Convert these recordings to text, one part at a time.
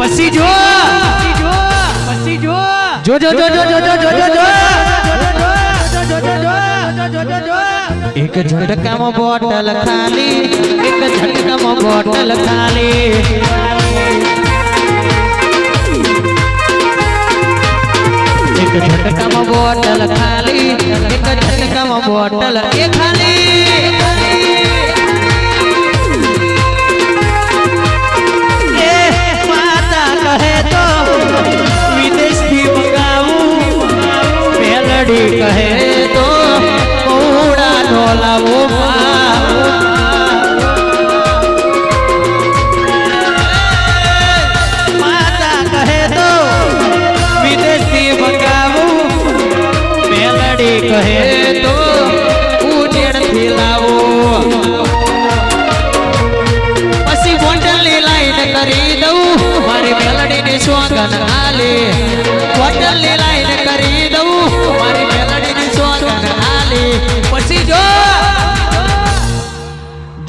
પછી જો પછી જો જો જો જો જો જો જો જો જો. એક ઝટકામાં બોટલ ખાલી, એક ઝટકામાં બોટલ ખાલી. એક ઝટકામાં બોટલ ખાલી, એક ઝટકામાં બોટલ એ ખાલી. ઘડી કહે તો કોડા નો લાવો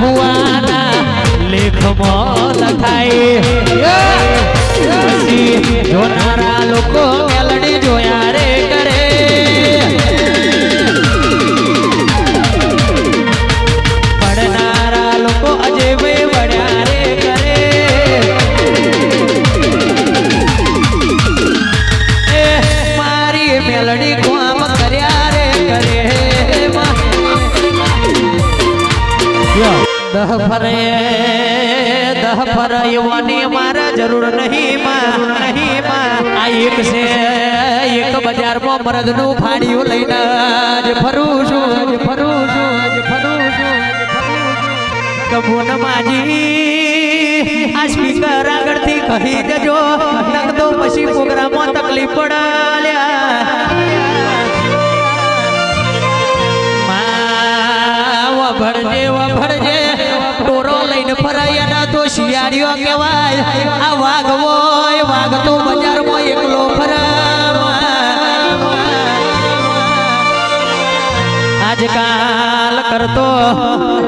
ભુવાના લેખમાં લખાય. જોનારા લોકો દહ ફરે દહ મારે જરૂર નહીં માં નહીં માં આ એક છે, એક બજારમાં મરદનું ફાડ્યું લઈને ફરું છું ફરું છું, જ ફરું માજી આ સ્પીકર આગળથી કહી દેજો નકદો પછી પ્રોગ્રામમાં તકલીફ પડાલ્યા. શિયાળીઓ કહેવાય. આ વાઘ હોય, વાઘ તો આજકાલ કરતો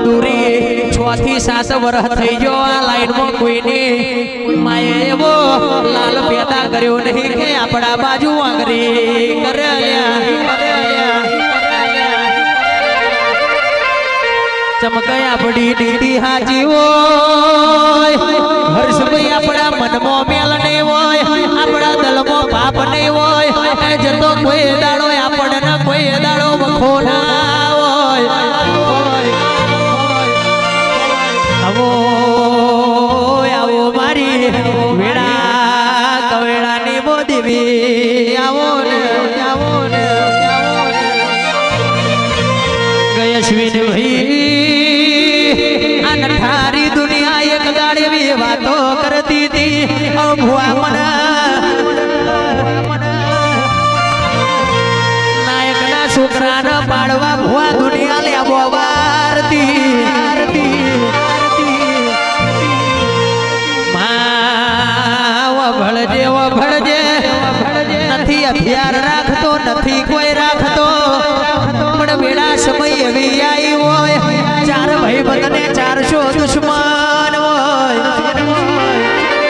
દૂરી છ થી સાત વર્ષ થઈ ગયો. આ લાઈનમાં કોઈની માએ એવો લાલ પેદા કર્યો નહીં કે આપણા બાજુ આંગરી કરે ચમકયા પડી દીદી હાજી હોય? હર્ષભાઈ આપણા મનમાં મેલ નહીં હોય, આપણા દલમાં પાપ નહીં હોય. એ જતો કોઈ દાડો આપણને કોઈ દાડો વખો ના હોય. આવો આવો મારી વેળા કવેળાની ને, આવો ને આવો ને. ગયશ્વિન ભાઈ हुआ मना नायकना शुक्रानं पाडवा भुवा धुनी